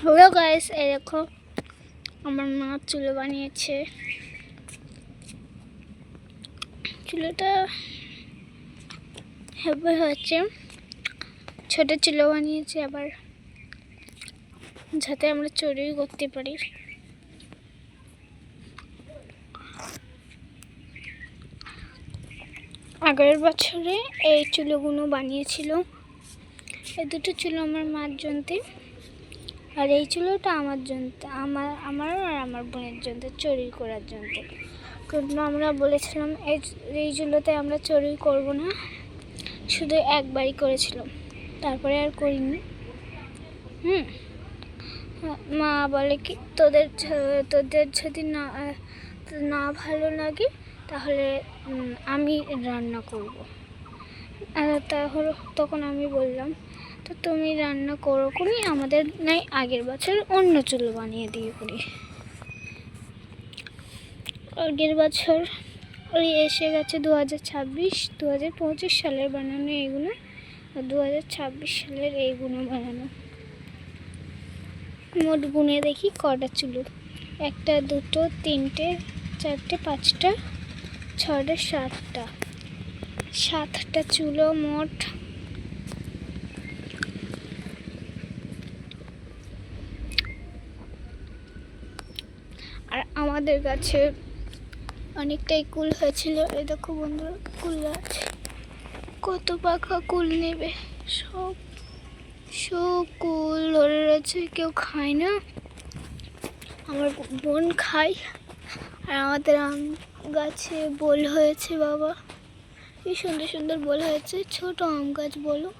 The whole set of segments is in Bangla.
হ্যালো গাইস, এই দেখো, আমার মা চুলো বানিয়েছে। চুলোটা হেভি হয়েছে। ছোট চুলো বানিয়েছে, আবার যাতে আমরা চুরি করতে পারি। আগের বছরে এই চুলোগুলো বানিয়েছিল। এই দুটো চুলো আমার মার জন্যে আর এই চুলোটা আমার জন্য আমার আমার আর আমার বোনের জন্য চুরি করার জন্য কিন্তু আমরা বলেছিলাম, এই এই চুলোতে আমরা চুরি করব না। শুধু একবারই করেছিলাম। তারপরে আর করিনি। হুম। মা বলে কি, তোদের তোদের যদি না না ভালো লাগে তাহলে আমি রান্না করব। তাহলে তখন আমি বললাম, তো তুমি রান্না করো কোনি আমাদের নাই আগের বছর অন্য চুলো বানিয়ে দিয়ে করি। আগের বছর ওই এসে গেছে দু হাজার ছাব্বিশ দু হাজার পঁচিশ সালের বানানো এইগুলো আর দু হাজার ছাব্বিশ সালের এইগুলো বানানো। মোট গুনে দেখি কটা চুলো, একটা, দুটো, তিনটে, চারটে, পাঁচটা ছটা, সাতটা। সাতটা চুলো মোট। আর আমাদের কাছে অনেকটাই কুল হয়েছিল। এই দেখো বন্ধুরা, কুল আছে কত পাখা কুল নেবে? সব সব কুল ধরে রয়েছে। কেউ খায় না। আমার বোন খায়। আর আমাদের আম গাছে বোল হয়েছে, বাবা। কি সুন্দর সুন্দর বোল হয়েছে। ছোট আম গাছ, বলো।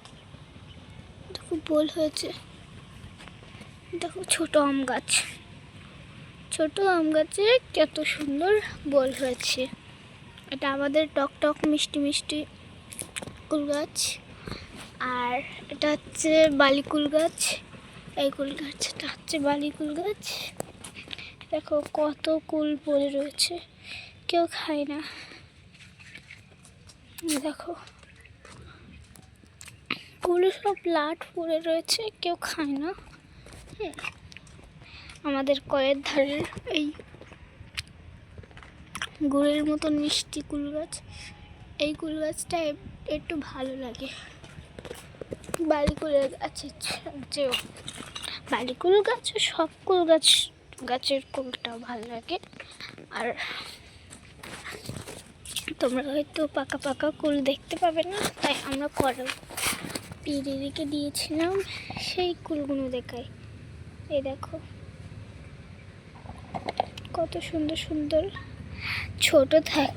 দেখো, বোল হয়েছে। দেখো, ছোট আম গাছ। ছোট আম গাছে কত সুন্দর বোল হয়েছে। এটা আমাদের টক টক মিষ্টি মিষ্টি কুল গাছ। আর এটা হচ্ছে বালিকুল গাছ। এই কুল গাছ এটা হচ্ছে বালিকুল গাছ। দেখো কত কুল পড়ে রয়েছে। কেউ খায় না। দেখো। কুলে সব লাট পড়ে রয়েছে, কেউ খায় না। হুম। আমাদের কয়ের ধারের এই গুড়ের মতন মিষ্টি কুল গাছ। এই কুল গাছটা একটু ভালো লাগে। বালিকুলের গাছের চেয়েও। বালিকুল গাছ ও সব কুল গাছ গাছের কুলটাও ভালো লাগে। আর তোমরা হয়তো পাকা পাকা কুল দেখতে পাবে না, তাই আমরা কর পিড়িদিকে দিয়েছিলাম সেই কুলগুলো দেখায় এই দেখো। কত সুন্দর সুন্দর ছোট থাক